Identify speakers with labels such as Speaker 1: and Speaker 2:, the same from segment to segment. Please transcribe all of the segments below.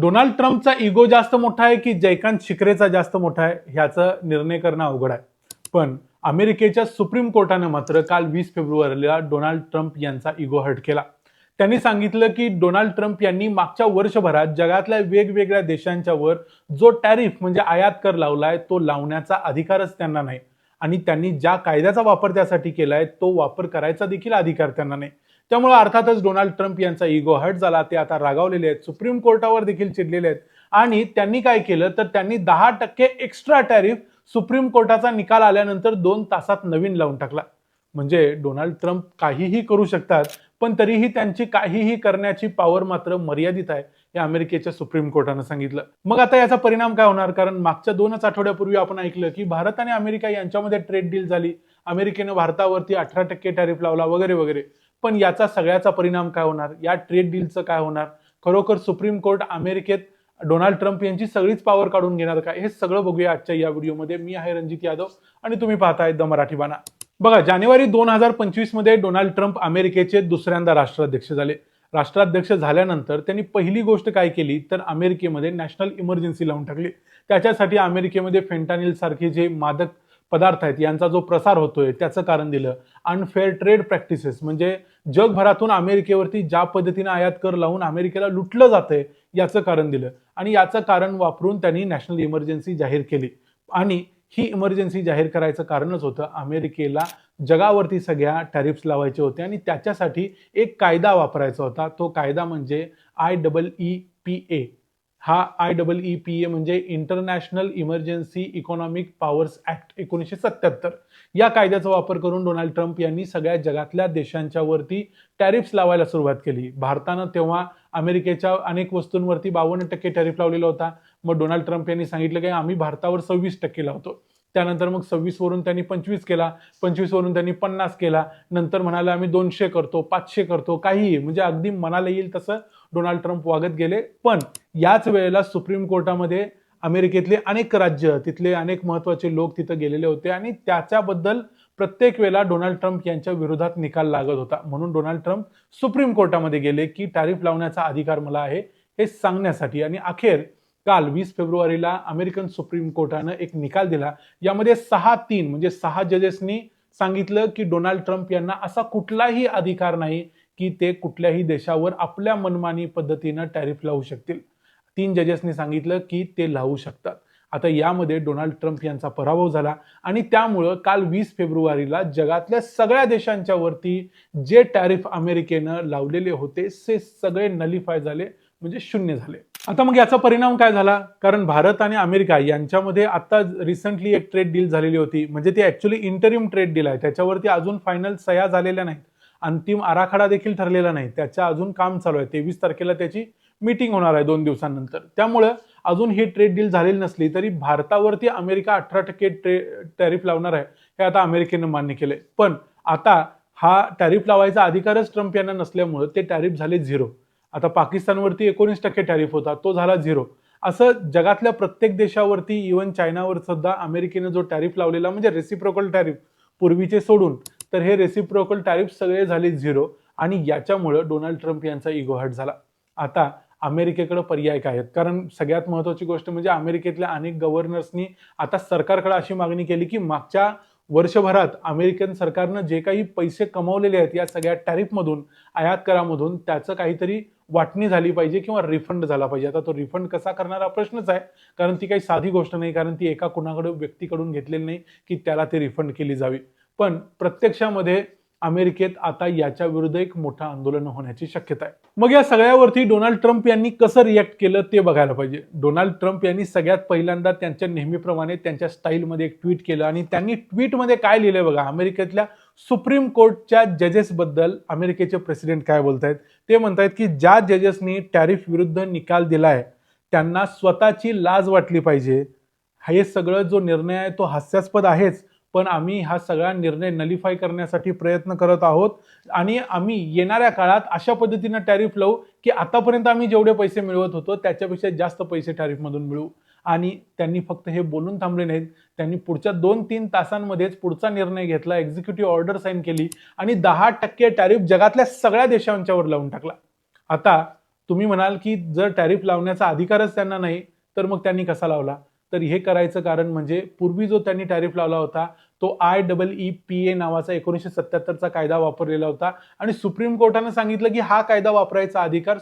Speaker 1: Donald ट्रम्पचा ego जास्त मोठा आहे की जयकांत शिकरेचा जास्त मोठा आहे ह्याचा निर्णय करणं अवघड आहे. पण अमेरिकेच्या सुप्रीम कोर्टानं मात्र काल वीस फेब्रुवारीला डोनाल्ड ट्रम्प यांचा इगो हर्ट केला. त्यांनी सांगितलं की डोनाल्ड ट्रम्प यांनी मागच्या वर्षभरात जगातल्या वेगवेगळ्या देशांच्या वर जो टॅरिफ म्हणजे आयात कर लावलाय तो लावण्याचा अधिकारच त्यांना नाही. आणि त्यांनी ज्या कायद्याचा वापर त्यासाठी केलाय तो वापर करायचा देखील अधिकार त्यांना नाही. त्यामुळे अर्थातच डोनाल्ड ट्रम्प यांचा इगो हट झाला. ते आता रागावलेले आहेत. सुप्रीम कोर्टावर देखील चिडलेले आहेत. आणि त्यांनी काय केलं? तर त्यांनी दहा टक्के एक्स्ट्रा टॅरिफ सुप्रीम कोर्टाचा निकाल आल्यानंतर दोन तासात नवीन लावून टाकला. म्हणजे डोनाल्ड ट्रम्प काहीही करू शकतात पण तरीही त्यांची काहीही करण्याची पॉवर मात्र मर्यादित आहे हे अमेरिकेच्या सुप्रीम कोर्टानं सांगितलं. मग आता याचा परिणाम काय होणार? कारण मागच्या दोनच आठवड्यापूर्वी आपण ऐकलं की भारत आणि अमेरिका यांच्यामध्ये ट्रेड डील झाली. अमेरिकेनं भारतावरती अठरा टक्के टॅरिफ लावला वगैरे वगैरे. पण याचा सगळ्याचा परिणाम काय होणार? या ट्रेड डीलचं काय होणार? खरोखर सुप्रीम कोर्ट अमेरिकेत डोनाल्ड ट्रम्प यांची सगळीच पॉवर काढून घेणार का? हे सगळं बघूया आजच्या या व्हिडिओमध्ये. मी आहे रणजित यादव आणि तुम्ही पाहताय द मराठी बाणा. बघा जानेवारी दोन हजार पंचवीसमध्ये डोनाल्ड ट्रम्प अमेरिकेचे दुसऱ्यांदा राष्ट्राध्यक्ष झाले. राष्ट्राध्यक्ष झाल्यानंतर त्यांनी पहिली गोष्ट काय केली? तर अमेरिकेमध्ये नॅशनल इमर्जन्सी लावून टाकली. त्याच्यासाठी अमेरिकेमध्ये फेंटानिल सारखे जे मादक पदार्थ आहेत यांचा जो प्रसार होतोय त्याचं कारण दिलं. अनफेअर ट्रेड प्रॅक्टिसेस म्हणजे जगभरातून अमेरिकेवरती ज्या पद्धतीने आयात कर लावून अमेरिकेला लुटलं जातंय याचं कारण दिलं. आणि याचं कारण वापरून त्यांनी नॅशनल इमर्जन्सी जाहीर केली. आणि ही इमर्जन्सी जाहीर करायचं कारणच होतं अमेरिकेला जगावरती सगळ्या टॅरिफ्स लावायचे होते आणि त्याच्यासाठी एक कायदा वापरायचा होता. तो कायदा म्हणजे I double E P A हा I double E P A म्हणजे International Emergency Economic Powers Act एकोणीसशे सत्याहत्तर. या कायद्याचा वापर करून डोनाल्ड ट्रम्प यांनी सगळ्या जगातल्या देशांच्या वरती टॅरिफ्स लावायला सुरुवात केली. भारतानं तेव्हा अमेरिकेच्या अनेक वस्तूंवरती बावन्न टक्के टॅरिफ लावलेला होता. मग डोनाल्ड ट्रम्प यांनी सांगितलं की आम्ही भारतावर सव्वीस टक्के लावतो. त्यानंतर मग सव्वीसवरून त्यांनी पंचवीस केला पंचवीसवरून त्यांनी पन्नास केला. नंतर म्हणाले आम्ही दोनशे करतो पाचशे करतो. काहीही म्हणजे अगदी मनाला येईल तसं डोनाल्ड ट्रम्प वागत गेले. पण याच वेळेला सुप्रीम कोर्टामध्ये अमेरिकेतले अनेक राज्य तिथले अनेक महत्त्वाचे लोक तिथं गेलेले होते आणि त्याच्याबद्दल प्रत्येक वेळेला डोनाल्ड ट्रम्प यांच्या विरोधात निकाल लागत होता. म्हणून डोनाल्ड ट्रम्प सुप्रीम कोर्टामध्ये गेले की टॅरिफ लावण्याचा अधिकार मला आहे हे सांगण्यासाठी. आणि अखेर काल वीस फेब्रुवारीला अमेरिकन सुप्रीम कोर्टानं एक निकाल दिला. यामध्ये सहा तीन म्हणजे सहा जजेसनी सांगितलं की डोनाल्ड ट्रम्प यांना असा कुठलाही अधिकार नाही की ते कुठल्याही देशावर आपल्या मनमानी पद्धतीनं टॅरिफ लावू शकतील. तीन जजेसनी सांगितलं की ते लावू शकतात. आता यामध्ये डोनाल्ड ट्रम्प यांचा पराभव झाला आणि त्यामुळं काल वीस फेब्रुवारीला जगातल्या सगळ्या देशांच्या वरती जे टॅरिफ अमेरिकेनं लावलेले होते ते सगळे नलिफाय झाले म्हणजे शून्य झाले. आता मग याचा परिणाम काय झाला? कारण भारत आणि अमेरिका यांच्यामध्ये आता रिसेंटली एक ट्रेड डील झालेली होती. म्हणजे ती ऍक्च्युली इंटरिम ट्रेड डील आहे. त्याच्यावरती अजून फायनल सह्या झालेल्या नाहीत. अंतिम आराखडा देखील ठरलेला नाही. त्याच्या अजून काम चालू आहे. तेवीस तारखेला त्याची मीटिंग होणार आहे दोन दिवसांनंतर. त्यामुळं अजून ही ट्रेड डील झालेली नसली तरी भारतावरती अमेरिका अठरा टक्के ट्रे टॅरिफ लावणार आहे हे आता अमेरिकेनं मान्य केले पण आता हा टॅरिफ लावायचा अधिकारच ट्रम्प यांना नसल्यामुळं ते टॅरिफ झाले झिरो आता पाकिस्तानवरती एकोणीस टक्के टॅरिफ होता तो झाला झिरो. असं जगातल्या प्रत्येक देशावरती इवन चायनावर सुद्धा अमेरिकेनं जो टॅरिफ लावलेला म्हणजे रेसिप्रोकल टॅरिफ पूर्वीचे सोडून तर हे रेसिप्रोकल टॅरिफ सगळे झाले झिरो आणि याच्यामुळं डोनाल्ड ट्रम्प यांचा इगोहट झाला. आता अमेरिकेकडे पर्याय काय आहेत? कारण सगळ्यात महत्वाची गोष्ट म्हणजे अमेरिकेतल्या अनेक गव्हर्नर्सनी आता सरकारकडे अशी मागणी केली की मागच्या वर्षभरात अमेरिकन सरकारनं जे काही पैसे कमवलेले आहेत या सगळ्या टॅरिफमधून आयात करामधून त्याचं काहीतरी वाटणी झाली पाहिजे किंवा रिफंड झाला पाहिजे. आता तो रिफंड कसा करणारा प्रश्नच आहे. कारण ती काही साधी गोष्ट नाही. कारण ती एका कुणाकडे व्यक्तीकडून घेतलेली नाही की त्याला ते रिफंड केली जावी. पण प्रत्यक्षामध्ये अमेरिकेत आता याच्या विरुद्ध एक मोठं आंदोलन होण्याची शक्यता आहे. मग या सगळ्यावरती डोनाल्ड ट्रम्प यांनी कसं रिॲक्ट केलं ते बघायला पाहिजे. डोनाल्ड ट्रम्प यांनी सगळ्यात पहिल्यांदा त्यांच्या नेहमीप्रमाणे त्यांच्या स्टाईलमध्ये एक ट्विट केलं आणि त्यांनी ट्विटमध्ये काय लिहिलंय बघा? अमेरिकेतल्या सुप्रीम कोर्टच्या जजेसबद्दल अमेरिकेचे प्रेसिडेंट काय बोलतायत? ते म्हणतायत की ज्या जजेसनी टॅरिफ विरुद्ध निकाल दिलाय त्यांना स्वतःची लाज वाटली पाहिजे. हे सगळं जो निर्णय आहे तो हास्यास्पद आहेच. पण आम्ही हा सगळा निर्णय नलिफाय करण्यासाठी प्रयत्न करत आहोत. आणि आम्ही येणाऱ्या काळात अशा पद्धतीनं टॅरिफ लावू की आतापर्यंत आम्ही जेवढे पैसे मिळवत होतो त्याच्यापेक्षा जास्त पैसे टॅरिफमधून मिळवू आणि त्यांनी फक्त हे बोलून थांबले नाहीत. त्यांनी पुढच्या दोन तीन तासांमध्येच पुढचा निर्णय घेतला एक्झिक्युटिव्ह ऑर्डर साईन केली आणि दहा टक्के टॅरिफ जगातल्या सगळ्या देशांच्यावर लावून टाकला. आता तुम्ही म्हणाल की जर टॅरिफ लावण्याचा अधिकारच त्यांना नाही तर मग त्यांनी कसा लावला? तर हे करायचं कारण म्हणजे पूर्वी जो त्यांनी टॅरिफ लावला होता तो I double E P A नावाचा एकोणीसशे सत्याहत्तरचा कायदा वापरलेला होता आणि सुप्रीम कोर्टानं सांगितलं की हा कायदा वापरायचा अधिकार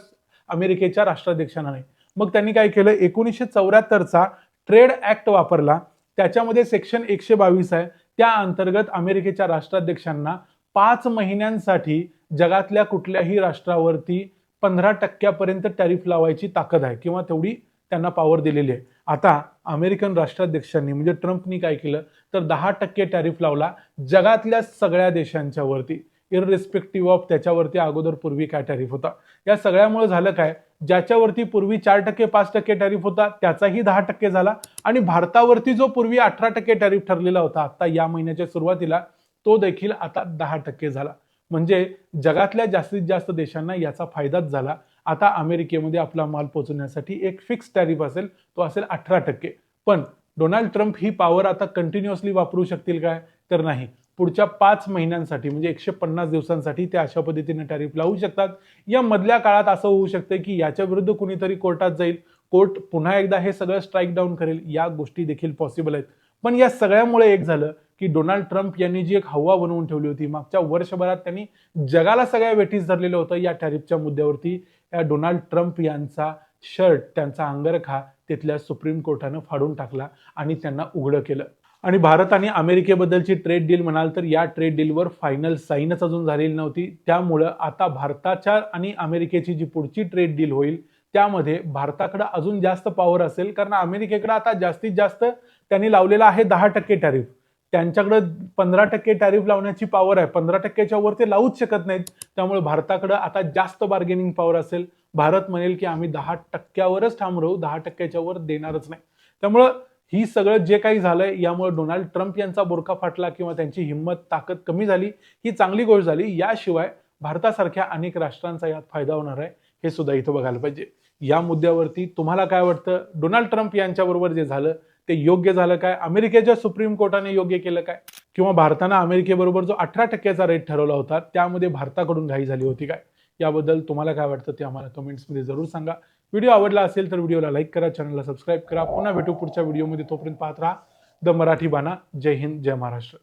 Speaker 1: अमेरिकेच्या राष्ट्राध्यक्षांना नाही. मग त्यांनी काय केलं? एकोणीसशे चौऱ्याहत्तरचा ट्रेड ऍक्ट वापरला. त्याच्यामध्ये सेक्शन एकशे बावीस आहे. त्या अंतर्गत अमेरिकेच्या राष्ट्राध्यक्षांना पाच महिन्यांसाठी जगातल्या कुठल्याही राष्ट्रावरती पंधरा टक्क्यापर्यंत टॅरिफ लावायची ताकद आहे किंवा तेवढी त्यांना पॉवर दिलेली आहे. आता अमेरिकन राष्ट्राध्यक्षांनी म्हणजे ट्रम्पनी काय केलं? तर दहा टक्के टॅरिफ लावला जगातल्या सगळ्या देशांच्या वरती. इररिस्पेक्टिव्ह ऑफ त्याच्यावरती अगोदर पूर्वी काय टॅरिफ होता. या सगळ्यामुळे झालं काय? ज्याच्यावरती पूर्वी चार टक्के पाच टक्के टॅरिफ होता त्याचाही दहा टक्के झाला. आणि भारतावरती जो पूर्वी अठरा टक्के टॅरिफ ठरलेला होता आता या महिन्याच्या सुरुवातीला तो देखील आता दहा टक्के झाला. म्हणजे जगातल्या जास्तीत जास्त देशांना याचा फायदाच झाला. आता अमेरिकेमध्ये आपला माल पोहोचवण्यासाठी एक फिक्स टॅरिफ असेल तो असेल अठरा टक्के. पण डोनाल्ड ट्रम्प ही पॉवर आता कंटिन्युअसली वापरू शकतील काय? तर नाही. पुढच्या पाच महिन्यांसाठी म्हणजे एकशे पन्नास दिवसांसाठी ते अशा पद्धतीने टॅरिफ लावू शकतात. या मधल्या काळात असं होऊ शकतं की याच्या विरुद्ध कुणीतरी कोर्टात जाईल. कोर्ट पुन्हा एकदा हे सगळं स्ट्राईक डाऊन करेल. या गोष्टी देखील पॉसिबल आहेत. पण या सगळ्यामुळे एक झालं की डोनाल्ड ट्रम्प यांनी जी एक हवा बनवून ठेवली होती मागच्या वर्षभरात त्यांनी जगाला सगळ्या वेटीस धरलेलं होतं या टॅरिफच्या मुद्द्यावरती. या डोनाल्ड ट्रम्प यांचा शर्ट त्यांचा अंगरखा तिथल्या सुप्रीम कोर्टानं फाडून टाकला आणि त्यांना उघडं केलं. आणि भारत आणि अमेरिकेबद्दलची ट्रेड डील म्हणाल तर या ट्रेड डीलवर फायनल साईनच अजून झालेली नव्हती. त्यामुळं आता भारताच्या आणि अमेरिकेची जी पुढची ट्रेड डील होईल त्यामध्ये भारताकडे अजून जास्त पॉवर असेल कारण अमेरिकेकडे आता जास्तीत जास्त त्यांनी लावलेला आहे दहा टक्के टॅरिफ त्यांच्याकडे पंधरा टक्के टॅरिफ लावण्याची पॉवर आहे. पंधरा टक्क्याच्या वर ते लावूच शकत नाहीत. त्यामुळे भारताकडे आता जास्त बार्गेनिंग पॉवर असेल. भारत म्हणेल की आम्ही दहा टक्क्यावरच ठाम राहू दहा टक्क्याच्या वर देणारच नाही. त्यामुळं ही सगळं जे काही झालंय यामुळे डोनाल्ड ट्रम्प यांचा बोरका फाटला किंवा त्यांची हिंमत ताकद कमी झाली ही चांगली गोष्ट झाली. याशिवाय भारतासारख्या अनेक राष्ट्रांचा यात फायदा होणार आहे हे सुद्धा इथं बघायला पाहिजे. या मुद्द्यावरती तुम्हाला काय वाटतं? डोनाल्ड ट्रम्प यांच्याबरोबर जे झालं ते योग्य झालं काय? अमेरिकेच्या सुप्रीम कोर्टाने योग्य केलं काय? किंवा भारतानं अमेरिकेबरोबर जो अठरा टक्क्याचा रेट ठरवला होता त्यामध्ये भारताकडून घाई झाली होती काय? याबद्दल तुम्हाला काय वाटतं ते आम्हाला कमेंट्समध्ये जरूर सांगा. व्हिडिओ आवडला असेल तर व्हिडिओला लाईक करा चॅनलला सबस्क्राईब करा. पुन्हा भेटू पुढच्या व्हिडिओमध्ये तोपर्यंत पाहत राहा. द मराठी बाणा. जय हिंद जय महाराष्ट्र.